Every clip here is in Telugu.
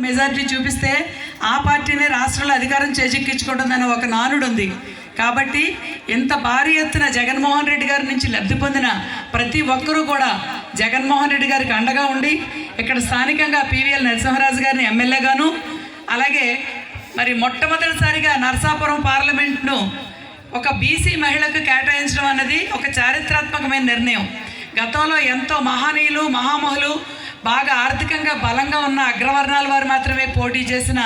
మెజారిటీ చూపిస్తే ఆ పార్టీనే రాష్ట్రంలో అధికారం చేజిక్కించుకుంటుందనే ఒక నానుడు ఉంది కాబట్టి ఇంత భారీ ఎత్తున జగన్మోహన్ రెడ్డి గారి నుంచి లబ్ధి పొందిన ప్రతి ఒక్కరూ కూడా జగన్మోహన్ రెడ్డి గారికి అండగా ఉండి ఇక్కడ స్థానికంగా పివిఎల్ నరసింహరాజు గారిని ఎమ్మెల్యేగాను అలాగే మరి మొట్టమొదటిసారిగా నరసాపురం పార్లమెంట్ను ఒక బీసీ మహిళకు కేటాయించడం అన్నది ఒక చారిత్రాత్మకమైన నిర్ణయం. గతంలో ఎంతో మహనీయులు మహామహులు బాగా ఆర్థికంగా బలంగా ఉన్న అగ్రవర్ణాల వారు మాత్రమే పోటీ చేసిన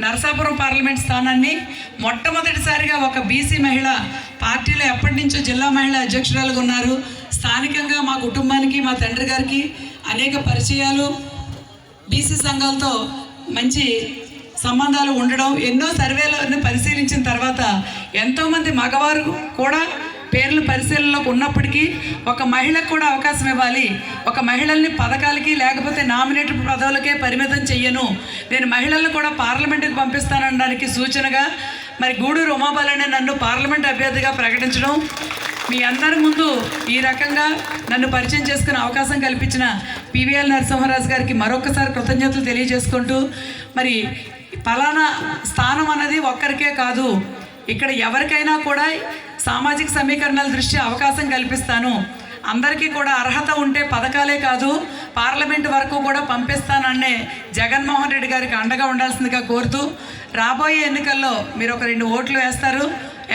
నరసాపురం పార్లమెంట్ స్థానాన్ని మొట్టమొదటిసారిగా ఒక బీసీ మహిళ పార్టీలో ఎప్పటి నుంచో జిల్లా మహిళా అధ్యక్షురాలుగా ఉన్నారు. స్థానికంగా మా కుటుంబానికి మా తండ్రి గారికి అనేక పరిచయాలు బీసీ సంఘాలతో మంచి సంబంధాలు ఉండడం ఎన్నో సర్వేలను పరిశీలించిన తర్వాత ఎంతోమంది మగవారు కూడా పేర్లు పరిశీలనలోకి ఉన్నప్పటికీ ఒక మహిళకు కూడా అవకాశం ఇవ్వాలి. ఒక మహిళల్ని పథకాలకి లేకపోతే నామినేటెడ్ పదవులకే పరిమితం చెయ్యను. నేను మహిళలను కూడా పార్లమెంటుకు పంపిస్తానడానికి సూచనగా మరి గూడూరు ఉమాబాలనే నన్ను పార్లమెంట్ అభ్యర్థిగా ప్రకటించడం మీ అందరి ముందు ఈ రకంగా నన్ను పరిచయం చేసుకునే అవకాశం కల్పించిన పివిఎల్ నరసింహరాజు గారికి మరొకసారి కృతజ్ఞతలు తెలియజేసుకుంటూ మరి ఫలానా స్థానం అన్నది ఒక్కరికే కాదు ఇక్కడ ఎవరికైనా కూడా సామాజిక సమీకరణల దృష్ట్యా అవకాశం కల్పిస్తాను. అందరికీ కూడా అర్హత ఉంటే పథకాలే కాదు పార్లమెంట్ వరకు కూడా పంపిస్తాననే జగన్మోహన్ రెడ్డి గారికి అండగా ఉండాల్సిందిగా కోరుతూ రాబోయే ఎన్నికల్లో మీరు ఒక రెండు ఓట్లు వేస్తారు.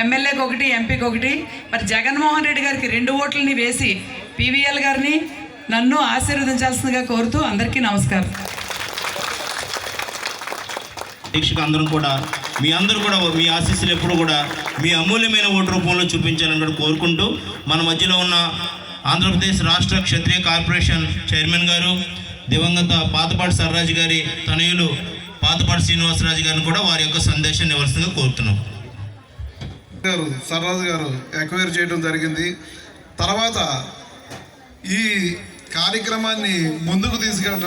ఎమ్మెల్యేకి ఒకటి ఎంపీకి ఒకటి. మరి జగన్మోహన్ రెడ్డి గారికి రెండు ఓట్లని వేసి పీవీఎల్ గారిని నన్ను ఆశీర్వదించాల్సిందిగా కోరుతూ అందరికీ నమస్కారం. దీక్షకు అందరం కూడా మీ అందరూ కూడా మీ ఆశీస్సులు ఎప్పుడు కూడా మీ అమూల్యమైన ఓటు రూపంలో చూపించాలని కూడా కోరుకుంటూ మన మధ్యలో ఉన్న ఆంధ్రప్రదేశ్ రాష్ట్ర క్షత్రియ కార్పొరేషన్ చైర్మన్ గారు దివంగత పాతపాటి సర్రాజు గారి తనయులు పాతపాటి శ్రీనివాసరాజు గారిని కూడా వారి యొక్క సందేశం ఇవ్వాల్సిందిగా కోరుతున్నాం. గారు సర్రాజు గారు ఎక్వైర్ చేయడం జరిగింది. తర్వాత ఈ కార్యక్రమాన్ని ముందుకు తీసుకెళ్ళ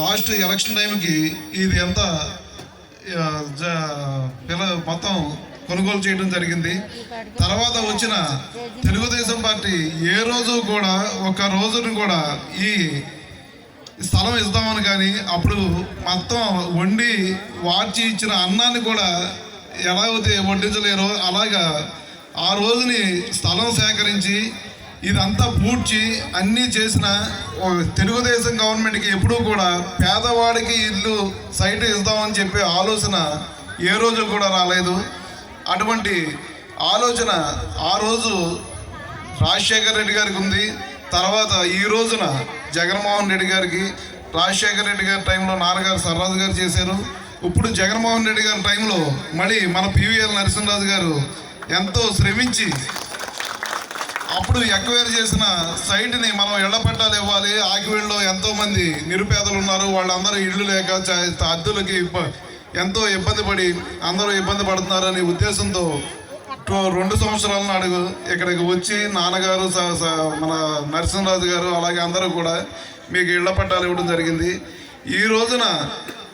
లాస్ట్ ఎలక్షన్ టైంకి ఇది ఎంత పిల్ల మొత్తం కొనుగోలు చేయడం జరిగింది. తర్వాత వచ్చిన తెలుగుదేశం పార్టీ ఏ రోజు కూడా ఒక రోజును కూడా ఈ స్థలం ఇస్తామని కానీ అప్పుడు మొత్తం వండి వార్చి ఇచ్చిన అన్నాన్ని కూడా ఎలా అయితే వడ్డించలేరో అలాగా ఆ రోజుని స్థలం సేకరించి ఇదంతా పూడ్చి అన్నీ చేసిన ఓ తెలుగుదేశం గవర్నమెంట్కి ఎప్పుడూ కూడా పేదవాడికి ఇల్లు సైట్ ఇస్తామని చెప్పే ఆలోచన ఏ రోజు కూడా రాలేదు. అటువంటి ఆలోచన ఆ రోజు రాజశేఖర్ రెడ్డి గారికి ఉంది. తర్వాత ఈ రోజున జగన్మోహన్ రెడ్డి గారికి రాజశేఖర్ రెడ్డి గారి టైంలో నాన్నగారు సర్రాజు గారు చేశారు. ఇప్పుడు జగన్మోహన్ రెడ్డి గారి టైంలో మళ్ళీ మన పివిఎల్ నరసింహరాజు గారు ఎంతో శ్రమించి అప్పుడు ఎక్వైర్ చేసిన సైట్ని మనం ఇళ్ళ పట్టాలు ఇవ్వాలి. ఆకివీడులో ఎంతోమంది నిరుపేదలు ఉన్నారు. వాళ్ళందరూ ఇళ్ళు లేక చ- అద్దెలకి ఎంతో ఇబ్బంది పడి అందరూ ఇబ్బంది పడుతున్నారనే ఉద్దేశంతో రెండు సంవత్సరాల నాడు ఇక్కడికి వచ్చి నాన్నగారు స- స- మన నరసింహరాజు గారు అలాగే అందరూ కూడా మీకు ఇళ్ళ పట్టాలు ఇవ్వడం జరిగింది. ఈ రోజున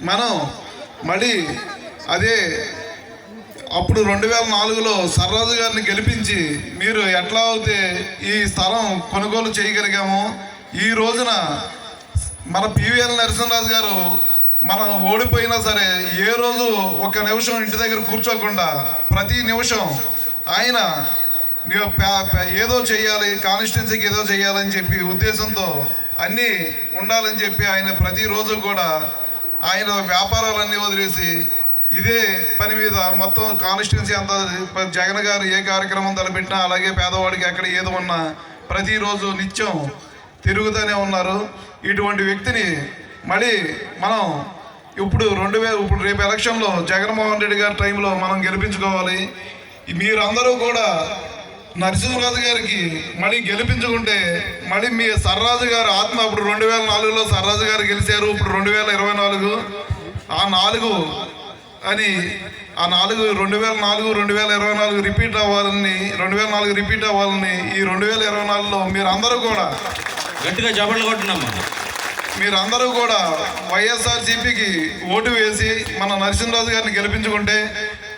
మనం మళ్ళీ అదే అప్పుడు రెండు వేల నాలుగులో సర్రాజు గారిని గెలిపించి మీరు ఎట్లా అయితే ఈ స్థలం కొనుగోలు చేయగలిగామో ఈ రోజున మన పివిఎల్ నరసింహరాజు గారు మనం ఓడిపోయినా సరే ఏ రోజు ఒక నిమిషం ఇంటి దగ్గర కూర్చోకుండా ప్రతి నిమిషం ఆయన ఏదో చేయాలి కాన్స్టిట్యున్సీకి ఏదో చేయాలని చెప్పి ఉద్దేశంతో అన్నీ ఉండాలని చెప్పి ఆయన ప్రతిరోజు కూడా ఆయన వ్యాపారాలన్నీ వదిలేసి ఇదే పని మీద మొత్తం కాన్స్టిట్యున్సీ అంతా జగన్ గారు ఏ కార్యక్రమం తలపెట్టినా అలాగే పేదవాడికి ఎక్కడ ఏది ఉన్నా ప్రతిరోజు నిత్యం తిరుగుతూనే ఉన్నారు. ఇటువంటి వ్యక్తిని మళ్ళీ మనం ఇప్పుడు రెండు వేల ఇప్పుడు రేపు ఎలక్షన్లో జగన్మోహన్ రెడ్డి గారి టైంలో మనం గెలిపించుకోవాలి. మీరందరూ కూడా నరసింహరాజు గారికి మళ్ళీ గెలిపించుకుంటే మళ్ళీ మీ సర్రాజు గారు ఆత్మ ఇప్పుడు రెండు వేల నాలుగులో సర్రాజు గారు గెలిచారు. ఇప్పుడు రెండు వేల ఇరవై నాలుగు ఆ నాలుగు అని ఆ నాలుగు రెండు వేల నాలుగు రెండు వేల ఇరవై నాలుగు రిపీట్ అవ్వాలని రెండు వేల నాలుగు రిపీట్ అవ్వాలని ఈ రెండు వేల ఇరవై నాలుగులో మీరందరూ కూడా గట్టిగా జబర్లు కొట్టినమ్మా మీరందరూ కూడా వైఎస్ఆర్సీపీకి ఓటు వేసి మన నరసింహరాజు గారిని గెలిపించుకుంటే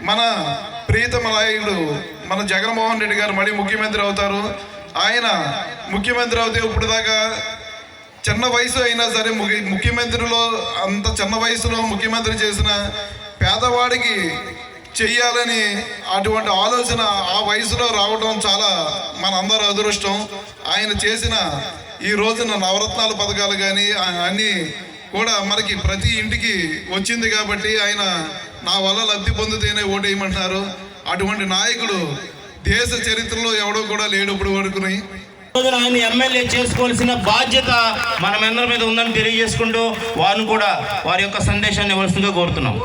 మన ప్రీతమ నాయకుడు మన జగన్మోహన్ రెడ్డి గారు మళ్ళీ ముఖ్యమంత్రి అవుతారు. ఆయన ముఖ్యమంత్రి అవుతే ఇప్పుడు దాకా చిన్న వయసు అయినా సరే ముఖ్య- ముఖ్యమంత్రిలో అంత చిన్న వయసులో ముఖ్యమంత్రి చేసిన పేదవాడికి చెయ్యాలని అటువంటి ఆలోచన ఆ వయసులో రావడం చాలా మనందరూ అదృష్టం. ఆయన చేసిన ఈ రోజున నవరత్నాల పథకాలు కానీ అన్నీ కూడా మనకి ప్రతి ఇంటికి వచ్చింది కాబట్టి ఆయన నా వల్ల లబ్ధి పొందితేనే ఓటేయమంటున్నారు. అటువంటి నాయకుడు దేశ చరిత్రలో ఎవడో కూడా లేడు ఇప్పుడు వరకుని. రోజున ఆయన ఎమ్మెల్యే చేసుకోవాల్సిన బాధ్యత మనమందరి మీద ఉందని తెలియజేసుకుంటూ వారిని కూడా వారి యొక్క సందేశాన్ని ఇవ్వాల్సిందిగా కోరుతున్నాం.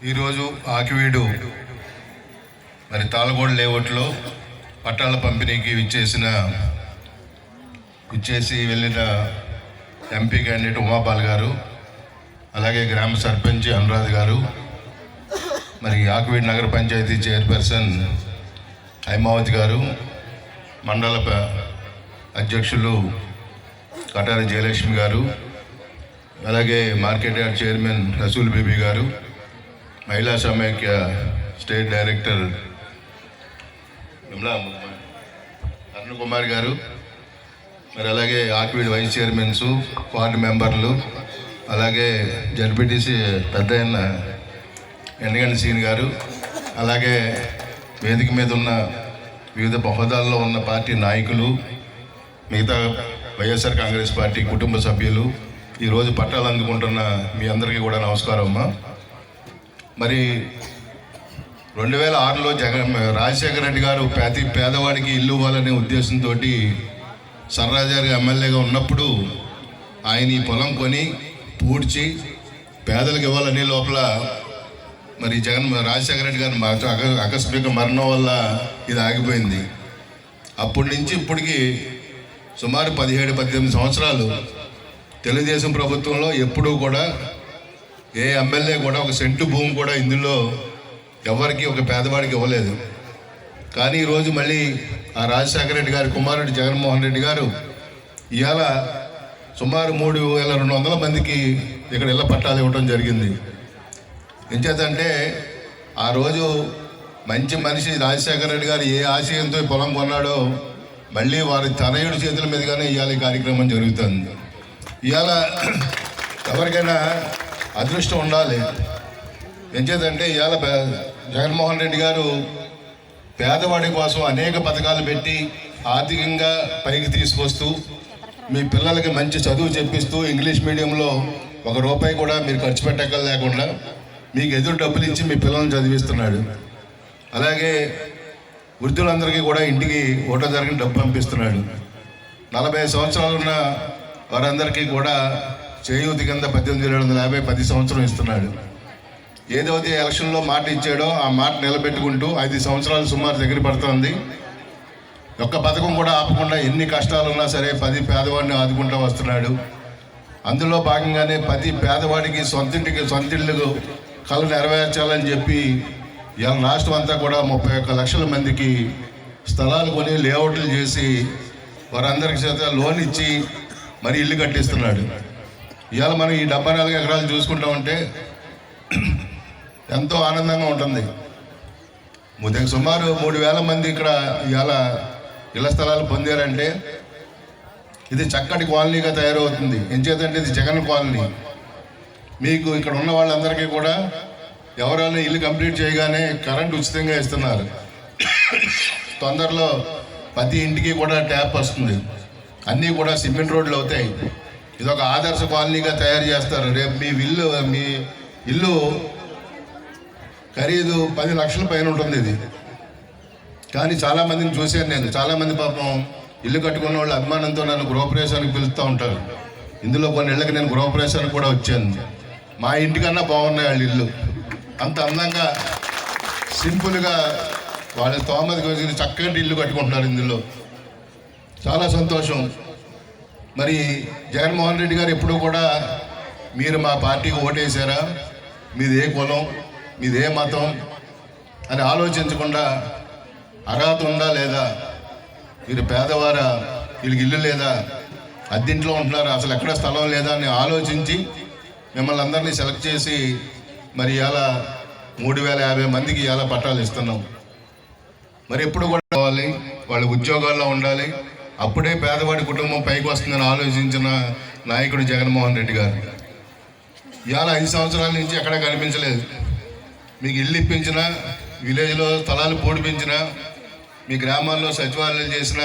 ఈరోజు ఆకివీడు మరి తాళగోడ లేఅవుట్లో పట్టాల పంపిణీకి విచ్చేసిన విచ్చేసి వెళ్ళిన ఎంపీ క్యాండిడేట్ ఉమాపాల్ గారు అలాగే గ్రామ సర్పంచ్ అనురాధ్ గారు మరి ఆకివీడు నగర పంచాయతీ చైర్పర్సన్ హైమావతి గారు మండల అధ్యక్షులు కటారి జయలక్ష్మి గారు అలాగే market yard chairman Rasool Bibi garu మహిళా సమైక్య స్టేట్ డైరెక్టర్ విమలా అరుణ్ కుమార్ గారు మరి అలాగే ఆక్విడ్ వైస్ చైర్మన్స్ వార్డు మెంబర్లు అలాగే జడ్పీటీసీ పెద్ద అయిన ఎండగండి సీన్ గారు అలాగే వేదిక మీద ఉన్న వివిధ హోదాల్లో ఉన్న పార్టీ నాయకులు మిగతా వైఎస్ఆర్ కాంగ్రెస్ పార్టీ కుటుంబ సభ్యులు ఈరోజు పట్టాలు అందుకుంటున్న మీ అందరికీ కూడా నమస్కారం అమ్మా. మరి రెండు వేల ఆరులో జగన్ రాజశేఖర రెడ్డి గారు ప్రతి పేదవాడికి ఇల్లు ఇవ్వాలనే ఉద్దేశంతో సర్రాజారి ఎమ్మెల్యేగా ఉన్నప్పుడు ఆయన ఈ పొలం కొని పూడ్చి పేదలకు ఇవ్వాలనే లోపల మరి జగన్ రాజశేఖర రెడ్డి గారు అక- ఆకస్మిక మరణం వల్ల ఇది ఆగిపోయింది. అప్పటి నుంచి ఇప్పటికి సుమారు పదిహేడు పద్దెనిమిది సంవత్సరాలు తెలుగుదేశం ప్రభుత్వంలో ఎప్పుడూ కూడా ఏ ఎమ్మెల్యే కూడా ఒక సెంటు భూమి కూడా ఇందులో ఎవరికి ఒక పేదవాడికి ఇవ్వలేదు. కానీ ఈరోజు మళ్ళీ ఆ రాజశేఖర రెడ్డి గారి కుమారుడు జగన్మోహన్ రెడ్డి గారు ఇవాళ సుమారు మూడు వేల రెండు వందల మందికి ఇక్కడ ఇళ్ళ పట్టాలు ఇవ్వడం జరిగింది. ఎంచేతంటే ఆ రోజు మంచి మనిషి రాజశేఖర రెడ్డి గారు ఏ ఆశయంతో పొలం కొన్నాడో మళ్ళీ వారి తనయుడి చేతుల మీదుగానే ఇవాళ ఈ కార్యక్రమం జరుగుతుంది. ఇవాళ ఎవరికైనా అదృష్టం ఉండాలి ఎంచేదంటే ఇవాళ జగన్మోహన్ రెడ్డి గారు పేదవాడి కోసం అనేక పథకాలు పెట్టి ఆర్థికంగా పైకి తీసుకొస్తూ మీ పిల్లలకి మంచి చదువు చెప్పిస్తూ ఇంగ్లీష్ మీడియంలో ఒక రూపాయి కూడా మీరు ఖర్చు పెట్టగల లేకుండా మీకు ఎదురు డబ్బులు ఇచ్చి మీ పిల్లల్ని చదివిస్తున్నాడు. అలాగే వృద్ధులందరికీ కూడా ఇంటికి ఓటో జరిగిన డబ్బు పంపిస్తున్నాడు. నలభై సంవత్సరాలు ఉన్న వారందరికీ కూడా చేయూతి కింద పద్దెనిమిది ఏడు వందల యాభై పది సంవత్సరం ఇస్తున్నాడు. ఏదైతే ఎలక్షన్లో మాట ఇచ్చాడో ఆ మాట నిలబెట్టుకుంటూ ఐదు సంవత్సరాలు సుమారు దగ్గర పడుతోంది. ఒక్క పథకం కూడా ఆపకుండా ఎన్ని కష్టాలు ఉన్నా సరే పది పేదవాడిని ఆదుకుంటూ వస్తున్నాడు. అందులో భాగంగానే ప్రతి పేదవాడికి సొంతింటికి సొంతిళ్ళకు కళ నెరవేర్చాలని చెప్పి ఇవాళ రాష్ట్రం అంతా కూడా ముప్పై ఒక్క లక్షల మందికి స్థలాలు కొని లేఅవుట్లు చేసి వారందరికీ చేత లోన్ ఇచ్చి మరి ఇల్లు కట్టిస్తున్నాడు. ఇవాళ మనం ఈ డెబ్బై నాలుగు ఎకరాలు చూసుకుంటా ఉంటే ఎంతో ఆనందంగా ఉంటుంది. ముద- సుమారు మూడు వేల మంది ఇక్కడ ఇవాళ ఇళ్ళ స్థలాలు పొందారంటే ఇది చక్కటి కాలనీగా తయారవుతుంది. ఎంచేతంటే ఇది జగన్ కాలనీ. మీకు ఇక్కడ ఉన్న వాళ్ళందరికీ కూడా ఎవరైనా ఇల్లు కంప్లీట్ చేయగానే కరెంట్ ఉచితంగా ఇస్తున్నారు. తొందరలో ప్రతి ఇంటికి కూడా ట్యాప్ వస్తుంది. అన్నీ కూడా సిమెంట్ రోడ్లు అవుతాయి. ఇది ఒక ఆదర్శ కాలనీగా తయారు చేస్తారు. రేపు మీ ఇల్లు మీ ఇల్లు ఖరీదు పది లక్షల పైన ఉంటుంది ఇది. కానీ చాలామందిని చూశాను నేను. చాలామంది పాపం ఇల్లు కట్టుకున్న వాళ్ళు అభిమానంతో నన్ను గృహప్రవేశానికి పిలుస్తూ ఉంటారు. ఇందులో కొన్ని ఇళ్ళకి నేను గృహప్రవేశానికి కూడా వచ్చాను. మా ఇంటికన్నా బాగున్నాయి వాళ్ళ ఇల్లు. అంత అందంగా సింపుల్గా వాళ్ళ తోమదికి వచ్చిన చక్కటి ఇల్లు కట్టుకుంటున్నారు ఇందులో. చాలా సంతోషం. మరి జగన్మోహన్ రెడ్డి గారు ఎప్పుడు కూడా మీరు మా పార్టీకి ఓటేశారా మీది ఏ కులం? మీది ఏ మతం? అని ఆలోచించకుండా అర్హత ఉందా లేదా? మీరు పేదవారా? వీళ్ళకి ఇల్లు లేదా? అద్దెంట్లో ఉంటున్నారా? అసలు ఎక్కడ స్థలం లేదా అని ఆలోచించి మిమ్మల్ని అందరినీ సెలెక్ట్ చేసి మరి ఇలా మూడు వేల యాభై మందికి ఇలా పట్టాలు ఇస్తున్నాం. మరి ఎప్పుడు కూడా కావాలి వాళ్ళు ఉద్యోగాల్లో ఉండాలి అప్పుడే పేదవాడి కుటుంబం పైకి వస్తుందని ఆలోచించిన నాయకుడు జగన్మోహన్ రెడ్డి గారు. ఇవాళ ఐదు సంవత్సరాల నుంచి ఎక్కడ కనిపించలేదు. మీకు ఇల్లు ఇప్పించిన విలేజ్లో స్థలాలు పూడిపించిన మీ గ్రామాల్లో సచివాలయాలు చేసిన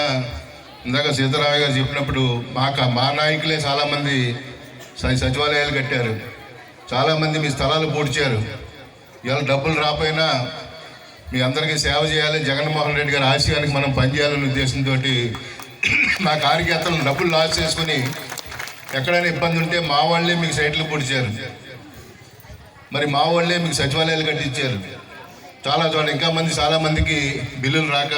ఇందాక సీతారామయ్య గారు చెప్పినప్పుడు మాక మా నాయకులే చాలామంది సచివాలయాలు కట్టారు. చాలామంది మీ స్థలాలు పూడ్చారు ఇవాళ డబ్బులు రాపోయినా మీ అందరికీ సేవ చేయాలి జగన్మోహన్ రెడ్డి గారి ఆశయానికి మనం పనిచేయాలనే ఉద్దేశంతో మా కార్యకర్తలు డబ్బులు లాస్ చేసుకుని ఎక్కడైనా ఇబ్బంది ఉంటే మా వాళ్ళే మీకు సైట్లు పొడిచారు. మరి మా వాళ్ళే మీకు సచివాలయాలు కట్టించారు. చాలా చోట్ల ఇంకా మంది చాలా మందికి బిల్లులు రాక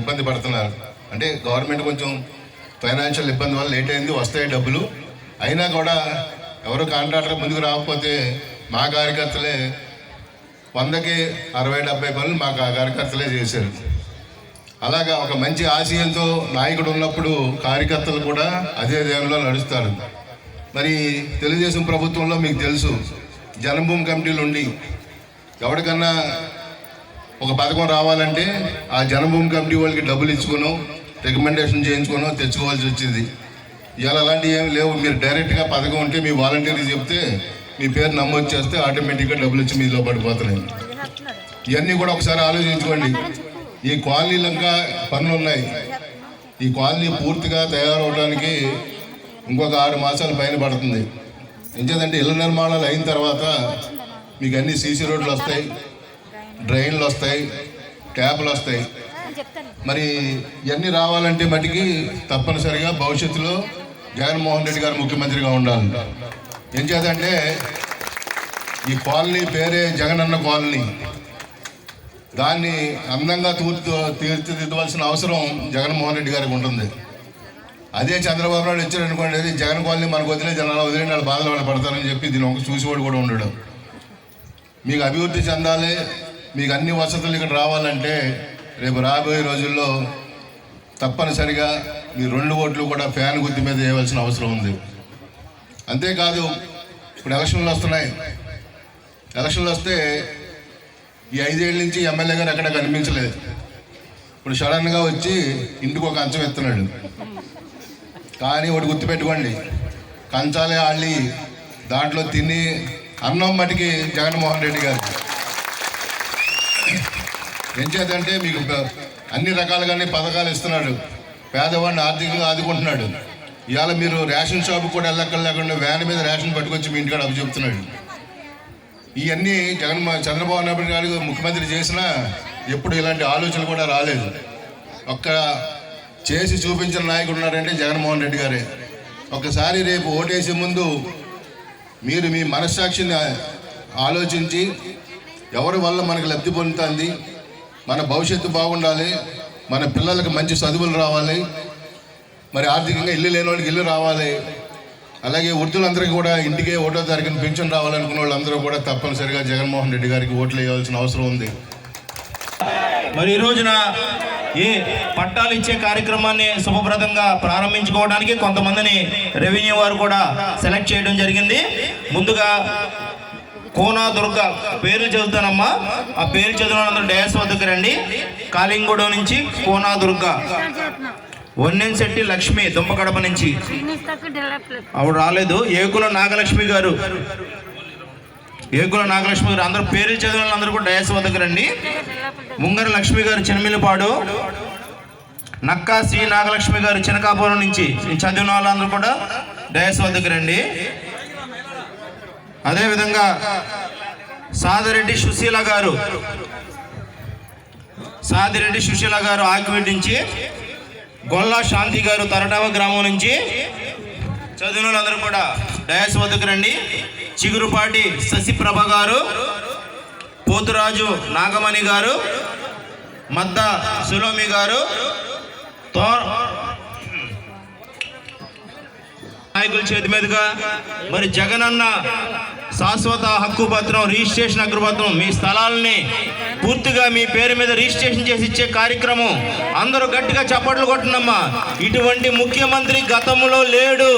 ఇబ్బంది పడుతున్నారు. అంటే గవర్నమెంట్ కొంచెం ఫైనాన్షియల్ ఇబ్బంది వల్ల లేట్ అయింది వస్తాయి డబ్బులు. అయినా కూడా ఎవరు కాంట్రాక్టర్ ముందుకు రాకపోతే మా కార్యకర్తలే వందకి అరవై డెబ్బై పనులు మా కార్యకర్తలే చేశారు. అలాగా ఒక మంచి ఆశయంతో నాయకుడు ఉన్నప్పుడు కార్యకర్తలు కూడా అదే దేవంలో నడుస్తారు. మరి తెలుగుదేశం ప్రభుత్వంలో మీకు తెలుసు జనభూమి కమిటీలు ఉండి ఎవరికన్నా ఒక పథకం రావాలంటే ఆ జనభూమి కమిటీ వాళ్ళకి డబ్బులు ఇచ్చుకోను రికమెండేషన్ చేయించుకోను తెచ్చుకోవాల్సి వచ్చింది. ఇవాళ అలాంటివి ఏమి లేవు. మీరు డైరెక్ట్గా పథకం ఉంటే మీ వాలంటీర్కి చెప్తే మీ పేరు నమోదు చేస్తే ఆటోమేటిక్గా డబ్బులు వచ్చి మీలో పడిపోతున్నాయి. ఇవన్నీ కూడా ఒకసారి ఆలోచించుకోండి. ఈ కాలనీలు ఇంకా పనులు ఉన్నాయి ఈ కాలనీ పూర్తిగా తయారవడానికి ఇంకొక ఆరు మాసాల పైన పడుతుంది. ఎంచేదంటే ఇళ్ళ నిర్మాణాలు అయిన తర్వాత మీకు అన్ని సీసీ రోడ్లు వస్తాయి డ్రైన్లు వస్తాయి ట్యాపులు వస్తాయి. మరి ఇవన్నీ రావాలంటే మటుకి తప్పనిసరిగా భవిష్యత్తులో జగన్మోహన్ రెడ్డి గారు ముఖ్యమంత్రిగా ఉండాలి. ఏం చేద్దంటే ఈ కాలనీ పేరే జగనన్న కాలనీ. దాన్ని అందంగా తూర్చి తీర్చిదిద్దవలసిన అవసరం జగన్మోహన్ రెడ్డి గారికి ఉంటుంది. అదే చంద్రబాబు నాయుడు ఇచ్చారు అనుకోండి "అది జగన్ కాలనీ మనకు వదిలే జనాలు వదిలేని వాళ్ళు బాధలు వాళ్ళు పడతారని చెప్పి దీని ఒక చూసేవాడు కూడా ఉండడు. మీకు అభివృద్ధి చెందాలి మీకు అన్ని వసతులు ఇక్కడ రావాలంటే రేపు రాబోయే రోజుల్లో తప్పనిసరిగా మీ రెండు ఓట్లు కూడా ఫ్యాన్ గుర్తు మీద వేయవలసిన అవసరం ఉంది. అంతేకాదు ఇప్పుడు ఎలక్షన్లు వస్తున్నాయి. ఎలక్షన్లు వస్తే ఈ ఐదేళ్ళ నుంచి ఎమ్మెల్యే గారు ఎక్కడ కనిపించలేదు. ఇప్పుడు సడన్గా వచ్చి ఇంటికి ఒక కంచం ఎత్తున్నాడు. కానీ ఒకటి గుర్తుపెట్టుకోండి. కంచాలే ఆళ్ళి దాంట్లో తిని అన్నం మటుకి జగన్మోహన్ రెడ్డి గారు. ఏం చేద్దంటే మీకు అన్ని రకాలుగానే పథకాలు ఇస్తున్నాడు. పేదవాడిని ఆర్థికంగా ఆదుకుంటున్నాడు. ఇవాళ మీరు రేషన్ షాప్కి కూడా వెళ్ళక్కర్లేకుండా వ్యాన్ మీద రేషన్ పట్టుకొచ్చి మీ ఇంటికాడ అప్పు చెప్తున్నాడు. ఇవన్నీ జగన్ చంద్రబాబు నాయుడు గారు ముఖ్యమంత్రి చేసినా ఎప్పుడు ఇలాంటి ఆలోచనలు కూడా రాలేదు. ఒక్క చేసి చూపించిన నాయకుడు ఉన్నారంటే జగన్మోహన్ రెడ్డి గారే. ఒకసారి రేపు ఓటేసే ముందు మీరు మీ మనస్సాక్షిని ఆలోచించి ఎవరి వల్ల మనకు లబ్ధి పొందుతుంది మన భవిష్యత్తు బాగుండాలి మన పిల్లలకు మంచి చదువులు రావాలి మరి ఆర్థికంగా ఇల్లు లేని వాళ్ళకి ఇల్లు రావాలి అలాగే వృద్ధులందరికీ కూడా ఇంటికే ఓటో తారీఖున పెన్షన్ రావాలనుకున్న వాళ్ళందరూ కూడా తప్పనిసరిగా జగన్మోహన్ రెడ్డి గారికి ఓట్లు వేయాల్సిన అవసరం ఉంది. మరి ఈ రోజున ఈ పట్టాలు ఇచ్చే కార్యక్రమాన్ని శుభప్రదంగా ప్రారంభించుకోవడానికి కొంతమందిని రెవెన్యూ వారు కూడా సెలెక్ట్ చేయడం జరిగింది. ముందుగా కోనా దుర్గ పేరు చదువుతానమ్మా. ఆ పేరు చదివినందరూ డయాస్ వద్దకు రండి. కాళింగూడ నుంచి కోనా దుర్గ. వన్నెంశెట్టి లక్ష్మి దుంపకడప నుంచి. ఆవిడ రాలేదు. ఏకుల నాగలక్ష్మి గారు. ఏకుల నాగలక్ష్మి గారు. అందరూ పేర్లు చదివిన వాళ్ళందరూ కూడా డయాస్ వద్దకు రండి. ముంగర లక్ష్మి గారు చినమిలిపాడు నక్కా శ్రీ నాగలక్ష్మి గారు చినకాపురం నుంచి చదివిన వాళ్ళందరూ కూడా డయాస్ వద్దకు రండి. అదేవిధంగా సాదిరెడ్డి సుశీల గారు. సాదిరెడ్డి సుశీల గారు ఆకివీడి నుంచి గొల్లా శాంతి గారు తరటావ గ్రామం నుంచి చదివిన కూడా డయాస్ వద్దకు రండి. చిగురుపాటి శశిప్రభ గారు పోతురాజు నాగమణి గారు మద్ద సులోమి గారు తో నాయకుల చేతి మీదుగా మరి జగనన్న శాశ్వత హక్కు పత్రం రిజిస్ట్రేషన్ అగ్రపత్రం మీ స్థలాలని పూర్తిగా మీ పేరు మీద రిజిస్ట్రేషన్ చేసి ఇచ్చే కార్యక్రమం. అందరూ గట్టిగా చప్పట్లు కొట్టినమ్మా. ఇటువంటి ముఖ్యమంత్రి గతంలో లేడు.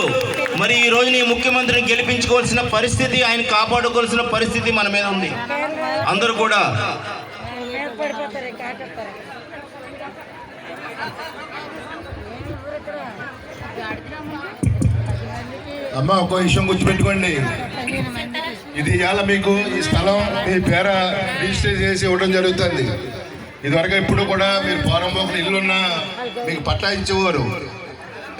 మరి ఈ రోజు నీ ముఖ్యమంత్రిని గెలిపించుకోవాల్సిన పరిస్థితి ఆయన కాపాడుకోవాల్సిన పరిస్థితి మన మీద ఉంది. అందరూ కూడా పడిపోతారు అమ్మ ఒక విషయం గుర్తుపెట్టుకోండి. ఇది ఇవాళ మీకు ఈ స్థలం మీ పేర రిజిస్టర్ చేసి ఇవ్వడం జరుగుతుంది. ఇదివరకు ఇప్పుడు కూడా మీరు పోరంబోకులు ఇల్లున్నా మీకు పట్టా ఇచ్చేవారు.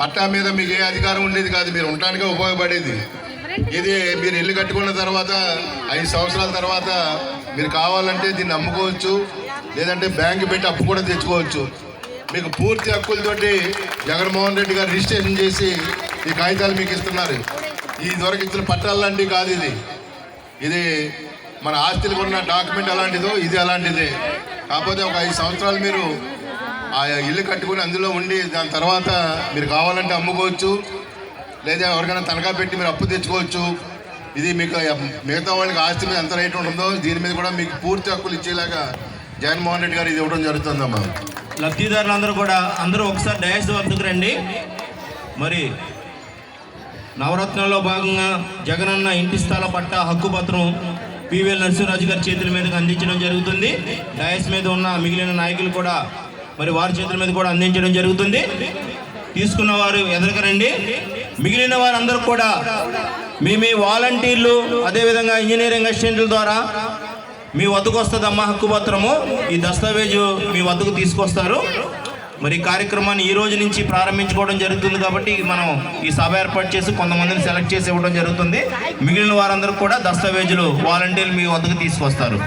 పట్టా మీద మీకు ఏ అధికారం ఉండేది కాదు మీరు ఉండటానికే ఉపయోగపడేది. ఇది మీరు ఇల్లు కట్టుకున్న తర్వాత ఐదు సంవత్సరాల తర్వాత మీరు కావాలంటే దీన్ని అమ్ముకోవచ్చు లేదంటే బ్యాంక్ పెట్టి అప్పు కూడా తెచ్చుకోవచ్చు. మీకు పూర్తి హక్కులతోటి జగన్మోహన్ రెడ్డి గారు రిజిస్ట్రేషన్ చేసి ఈ కాగితాలు మీకు ఇస్తున్నారు. ఈ ఇదివరకు ఇచ్చిన పట్టాలు లాంటివి కాదు ఇది. ఇది మన ఆస్తులకు ఉన్న డాక్యుమెంట్ అలాంటిదో ఇది అలాంటిదే. కాకపోతే ఒక ఐదు సంవత్సరాలు మీరు ఆ ఇల్లు కట్టుకుని అందులో ఉండి దాని తర్వాత మీరు కావాలంటే అమ్ముకోవచ్చు లేదా ఎవరికైనా తనఖా పెట్టి మీరు అప్పు తెచ్చుకోవచ్చు. ఇది మీకు మిగతా వాళ్ళకి ఆస్తి మీద ఎంత రేటు ఉంటుందో దీని మీద కూడా మీకు పూర్తి హక్కులు ఇచ్చేలాగా జగన్మోహన్ రెడ్డి గారు ఇది ఇవ్వడం జరుగుతుందమ్మా. లబ్ధిదారులందరూ కూడా అందరూ ఒకసారి డయాస్ వద్దకు రండి. మరి నవరత్నంలో భాగంగా జగనన్న ఇంటి స్థల పట్టా హక్కు పత్రం పివిఎల్ నరసింహరాజు గారి చేతుల మీదకి అందించడం జరుగుతుంది. డయాస్ మీద ఉన్న మిగిలిన నాయకులు కూడా మరి వారి చేతుల మీద కూడా అందించడం జరుగుతుంది. తీసుకున్న వారు ఎదురుగా రండి. మిగిలిన వారందరూ కూడా మీ మీ వాలంటీర్లు అదేవిధంగా ఇంజనీరింగ్ అసిస్టెంట్ల ద్వారా మీ వద్దకు వస్తుంది అమ్మ హక్కు పత్రము. ఈ దస్తావేజు మీ వద్దకు తీసుకొస్తారు. మరి కార్యక్రమాన్ని ఈ రోజు నుంచి ప్రారంభించుకోవడం జరుగుతుంది కాబట్టి మనం ఈ సభ ఏర్పాటు చేసి కొంతమందిని సెలెక్ట్ చేసి ఇవ్వడం జరుగుతుంది. మిగిలిన వారందరూ కూడా దస్తావేజులు వాలంటీర్లు మీ వద్దకు తీసుకొస్తారు.